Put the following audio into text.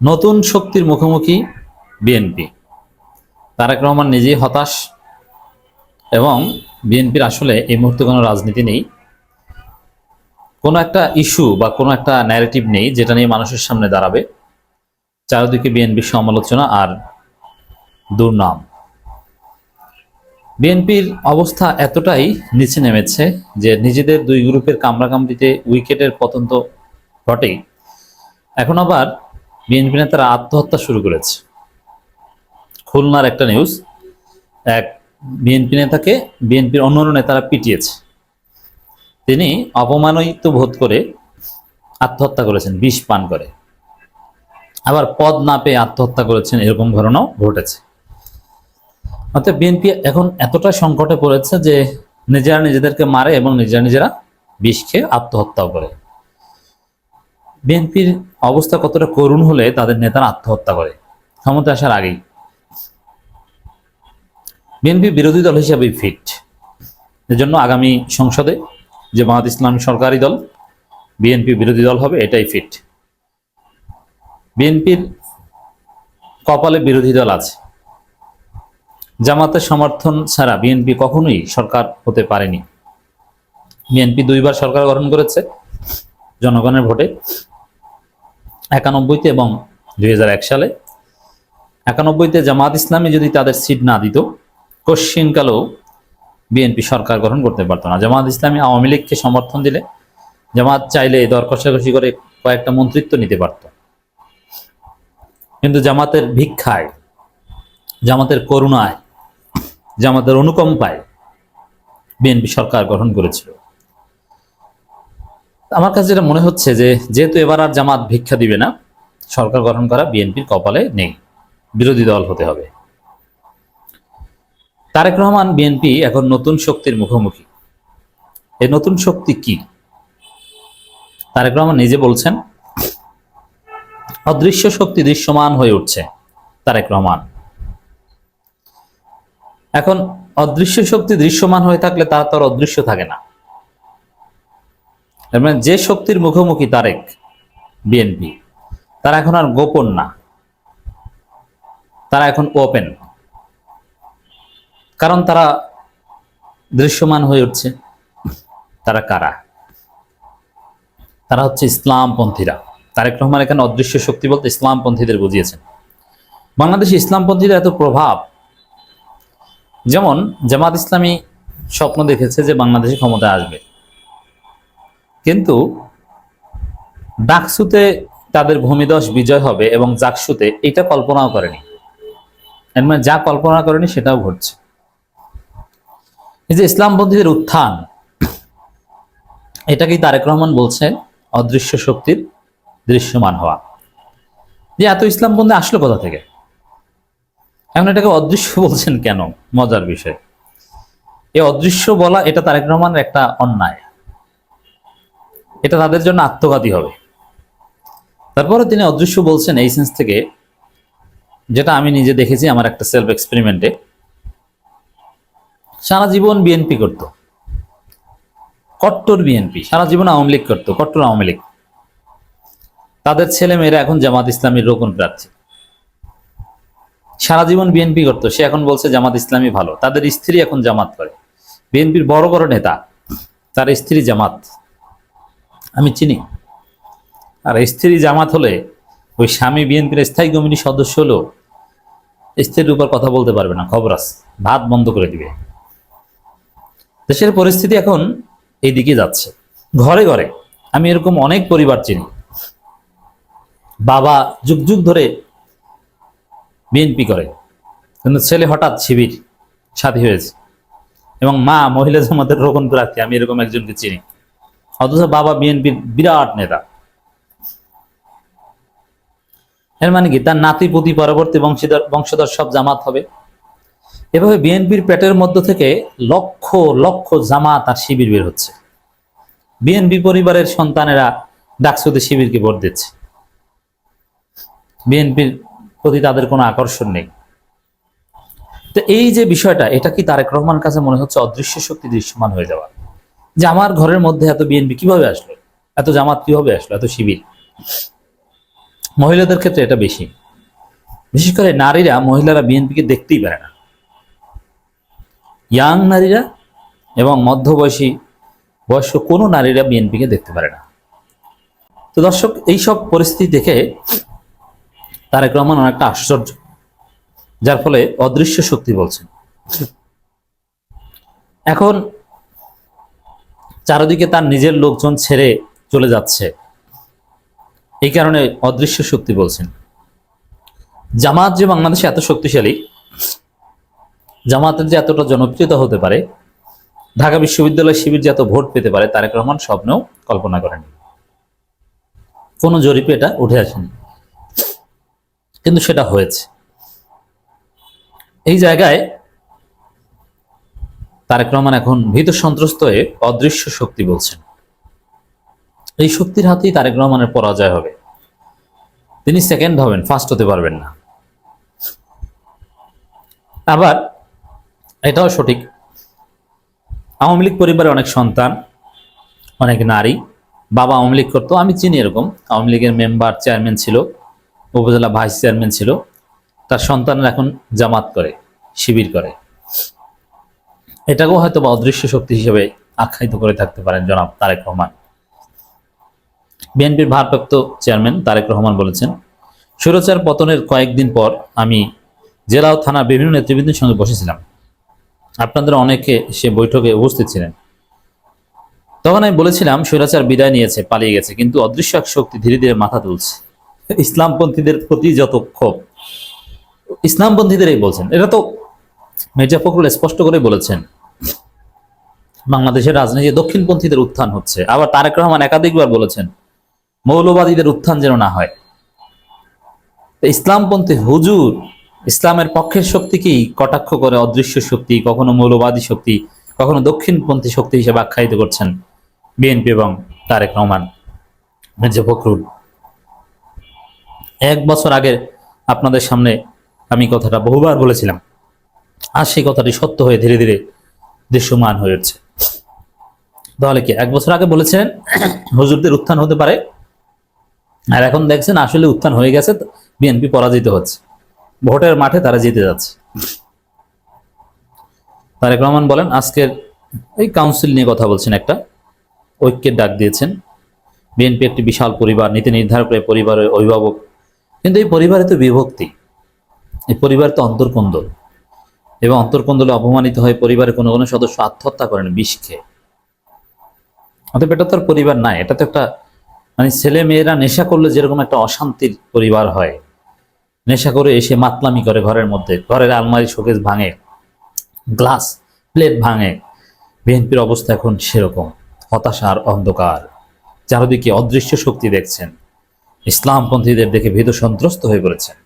নতুন শক্তির মুখোমুখি বিএনপি। তারেক রহমান নিজেই হতাশ এবং বিএনপির আসলে এই মুহূর্তে কোনো রাজনীতি নেই। কোনো একটা ইস্যু বা কোনো একটা ন্যারেটিভ নেই যেটা নিয়ে মানুষের সামনে দাঁড়াবে। চারিদিকে বিএনপির সমালোচনা আর দুর্নাম। বিএনপির অবস্থা এতটাই নিচে নেমেছে যে নিজেদের দুই গ্রুপের কামড়াকামড়িতে উইকেটের পতন তো ঘটেই এখন আবার বিএনপি নেতারা আত্মহত্যা শুরু করেছে। খুলনার একটা নিউজ এক বিএনপি নেতাকে বিএনপির অন্য অন্য নেতারা পিটিয়েছে। তিনি অপমানিত বোধ করে আত্মহত্যা করেছেন, বিষ পান করে। আবার পদ না পেয়ে আত্মহত্যা করেছেন, এরকম ঘটনাও ঘটেছে। অর্থাৎ বিএনপি এখন এতটা সংকটে পড়েছে যে নিজেরা নিজেদেরকে মারে এবং নিজেরা নিজেরা বিষ খেয়ে আত্মহত্যাও করে। বিএনপির অবস্থা কতটা করুণ হলে তাদের নেতারা আত্মহত্যা করে? ক্ষমতা আসার আগেই। বিএনপি বিরোধী দল হিসেবে ফিট। এজন্য আগামী সংসদে যে বাংলাদেশ ইসলামী সরকারি দল, বিএনপি বিরোধী দল হবে, এটাই ফিট। বিএনপির কপালে বিরোধী দল আছে। জামাতের সমর্থন ছাড়া বিএনপি কখনোই সরকার হতে পারেনি। বিএনপি দুইবার সরকার গঠন করেছে, জনগণের ভোটে। একানব্বইতে এবং দুই হাজার এক সালে। একানব্বইতে জামাত ইসলামী যদি তাদের সিট না দিত, কশ্চিনকালেও বিএনপি সরকার গঠন করতে পারতো না। জামাত ইসলামী আওয়ামী লীগকে সমর্থন দিলে জামাত চাইলে দর কষাকষি করে কয়েকটা মন্ত্রিত্ব নিতে পারত। কিন্তু জামাতের ভিক্ষায়, জামাতের করুণায়, জামাতের অনুকম্পায় বিএনপি সরকার গঠন করেছিল। আমার কাছে যেটা মনে হচ্ছে যে, যেহেতু এবার আর জামাত ভিক্ষা দিবে না, সরকার গঠন করা বিএনপির কপালে নেই। বিরোধী দল হতে হবে। তারেক রহমান বিএনপি এখন নতুন শক্তির মুখোমুখি। এই নতুন শক্তি কি? তারেক রহমান নিজে বলছেন, অদৃশ্য শক্তি দৃশ্যমান হয়ে উঠছে তারেক রহমান। এখন অদৃশ্য শক্তি দৃশ্যমান হয়ে থাকলে তার তো আর অদৃশ্য থাকে না। মানে যে শক্তির মুখোমুখি তারেক বিএনপি তারা এখন আর গোপন না। তারা এখন ওপেন কারণ তারা দৃশ্যমান হয়ে উঠছে। তারা কারা? তারা হচ্ছে ইসলামপন্থীরা। তারেক রহমান এখানে অদৃশ্য শক্তি বলতে ইসলামপন্থীদের বুঝিয়েছেন। বাংলাদেশে ইসলামপন্থীদের এত প্রভাব, যেমন জামাত ইসলামী স্বপ্ন দেখেছে যে বাংলাদেশে ক্ষমতায় আসবে। কিন্তু ডাকসুতে তাদের ভূমিদশ বিজয় হবে এবং জাকসুতে এটা কল্পনাও করেনি। মানে যা কল্পনা করেনি সেটাও ঘটছে। এই যে ইসলামপন্থীদের উত্থান, এটাকেই তারেক রহমান বলছেন অদৃশ্য শক্তির দৃশ্যমান হওয়া। যে এত ইসলামপন্থী আসলো কোথা থেকে? এখন এটাকে অদৃশ্য বলছেন কেন? মজার বিষয়। এই অদৃশ্য বলা এটা তারেক রহমানের একটা অন্যায়। এটা তাদের জন্য আত্মঘাতী হবে। তারপরে তিনি অদৃশ্য বলছেন এই সেন্স থেকে, যেটা আমি নিজে দেখেছি আমার একটা সেলফ এক্সপেরিমেন্টে সারা জীবন বিএনপি করত। কট্টর বিএনপি সারা জীবন আওয়ামী লীগ করতো, কট্টর আওয়ামী লীগ। তাদের ছেলে মেয়েরা এখন জামাত ইসলামীর রোকন প্রার্থী। সারা জীবন বিএনপি করতো, সে এখন বলছে জামাত ইসলামী ভালো। তাদের স্ত্রী এখন জামাত করে। বিএনপির বড় বড় নেতা, তার স্ত্রী জামাত। আমি চিনি। আর স্ত্রী জামাত হলে ওই স্বামী বিএনপির স্থায়ী কমিটির সদস্য হলেও স্ত্রীর উপর কথা বলতে পারবে না, খবর ভাত বন্ধ করে দিবে। দেশের পরিস্থিতি এখন এই দিকে যাচ্ছে। ঘরে ঘরে আমি এরকম অনেক পরিবার চিনি। বাবা যুগ যুগ ধরে বিএনপি করে, কিন্তু ছেলে হঠাৎ শিবির সাথী হয়েছে। এবং মা মহিলা জামাতের রোপণ প্রার্থী, আমি এরকম একজনকে চিনি। অথচ বাবা বিএনপির বিরাট নেতা। এর মানে কি? তার নাতি পুতি পরবর্তী বংশীধর বংশধর সব জামাত হবে। এভাবে বিএনপির পেটের মধ্য থেকে লক্ষ লক্ষ জামাত আর শিবির বের হচ্ছে। বিএনপি পরিবারের সন্তানেরা ডাকসুতে শিবিরকে ভোট দিচ্ছে। বিএনপির প্রতি তাদের কোনো আকর্ষণ নেই। তো এই যে বিষয়টা, এটা কি তারেক রহমান কাছে মনে হচ্ছে অদৃশ্য শক্তি দৃশ্যমান হয়ে যাওয়া? যে আমার ঘরের মধ্যে এত বিএনপি কীভাবে আসলো? এত জামাত কীভাবে আসলো? এত শিবির? মহিলাদের ক্ষেত্রে এটা বেশি। বিশেষ করে নারীরা, মহিলারা বিএনপিকে দেখতেই পারে না। ইয়াং নারীরা এবং মধ্যবয়সী, বয়স্ক কোনো নারীরা বিএনপিকে দেখতে পারে না। তো দর্শক, এইসব পরিস্থিতি দেখে তারেক রহমান অনেকটা আশ্চর্য, যার ফলে অদৃশ্য শক্তি বলছেন। এখন চারদিকে তার নিজের লোকজন ছেড়ে চলে যাচ্ছে। এই কারণে অদৃশ্য শক্তি বলছেন। জামাত যে বাংলাদেশে এত শক্তিশালী, জামাতের যে এতটা জনপ্রিয়তা হতে পারে, ঢাকা বিশ্ববিদ্যালয় শিবির যে এত ভোট পেতে পারে, তারেক রহমান স্বপ্নেও কল্পনা করেন কোনো জরিপে এটা উঠে আসেনি। কিন্তু সেটা হয়েছে। এই জায়গায় তারেক রহমান এখন ভীত সন্ত্রস্ত হয়ে অদৃশ্য শক্তি বলছেন। এই শক্তির হাতেই তারেক রহমানের পরাজয় হবে। তিনি সেকেন্ড হবেন ফার্স্ট হতে পারবেন না। আবার এটাও সঠিক। আওয়ামী লীগ পরিবারে অনেক সন্তান, অনেক নারী, বাবা আওয়ামী লীগ করতো, আমি চিনি এরকম। আওয়ামী লীগের মেম্বার চেয়ারম্যান ছিল, উপজেলা ভাইস চেয়ারম্যান ছিল। তার সন্তানরা এখন জামাত করে, শিবির করে। এটাকেও হয়তো বা অদৃশ্য শক্তি হিসেবে আখ্যায়িত করে থাকতে পারেন জনাব তারেক রহমান। বিএনপির ভারপ্রাপ্ত চেয়ারম্যান তারেক রহমান বলেছেন, সুরচার পতনের কয়েকদিন পর আমি জেলা ও থানার বিভিন্ন নেতৃবৃন্দের সঙ্গে বসেছিলাম। আপনাদের অনেকে সে বৈঠকে উপস্থিত ছিলেন। তখন আমি বলেছিলাম স্বৈরাচার বিদায় নিয়েছে, পালিয়ে গেছে, কিন্তু অদৃশ্য এক শক্তি ধীরে ধীরে মাথা তুলছে। ইসলামপন্থীদের প্রতি যত ক্ষোভ, ইসলামপন্থীদেরই বলছেন। এটা তো মির্জা ফখরুল স্পষ্ট করে বলেছেন। বাংলাদেশের রাজনীতি দক্ষিণপন্থীদের উত্থান হচ্ছে। আবার তারেক রহমান একাধিকবার বলেছেন, মৌলবাদীদের উত্থান যেন না হয়। ইসলামপন্থী হুজুর, ইসলামের পক্ষের শক্তিকেই কটাক্ষ করে অদৃশ্য শক্তি, কখনো মৌলবাদী শক্তি, কখনো দক্ষিণপন্থী শক্তি হিসেবে আখ্যায়িত করছেন বিএনপি এবং তারেক রহমান। মির্জা ফখরুল, এক বছর আগে আপনাদের সামনে আমি কথাটা বহুবার বলেছিলাম। আর সেই কথাটি সত্য হয়ে ধীরে ধীরে দৃশ্যমান হয়ে উঠছে। তাহলে কি? এক বছর আগে বলেছেন হুজুরদের উত্থান হতে পারে। আর এখন দেখছেন আসলে উত্থান হয়ে গেছে, বিএনপি পরাজিত হচ্ছে। ভোটের মাঠে তারা জিতে যাচ্ছে। তারেক রহমান বলেন, আজকের এই কাউন্সিল নিয়ে কথা বলছেন একটা, ঐক্যের ডাক দিয়েছেন। বিএনপি একটি বিশাল পরিবার, নীতি নির্ধারকের পরিবারের অভিভাবক। কিন্তু এই পরিবারে তো বিভক্তি। এই পরিবার তো অন্তর্কন্দল। এবং অন্তর্কন্দলে অপমানিত হয়ে পরিবারের কোনো কোনো সদস্য আত্মহত্যা করেন বিষ খেয়ে। অতএব এটা তো আর পরিবার নাই, এটা তো একটা মানে ছেলে মেয়েরা নেশা করলে যেরকম একটা অশান্তির পরিবার হয়। নেশা করে এসে মাতলামি করে ঘরের মধ্যে, ঘরের আলমারি শোকেস ভাঙে, গ্লাস প্লেট ভাঙে, বিএনপির অবস্থা এখন সেরকম হতাশার অন্ধকার। চারদিকে অদৃশ্য শক্তি দেখছেন, ইসলামপন্থীদের দেখে ভীত সন্ত্রস্ত হয়ে পড়েছেন।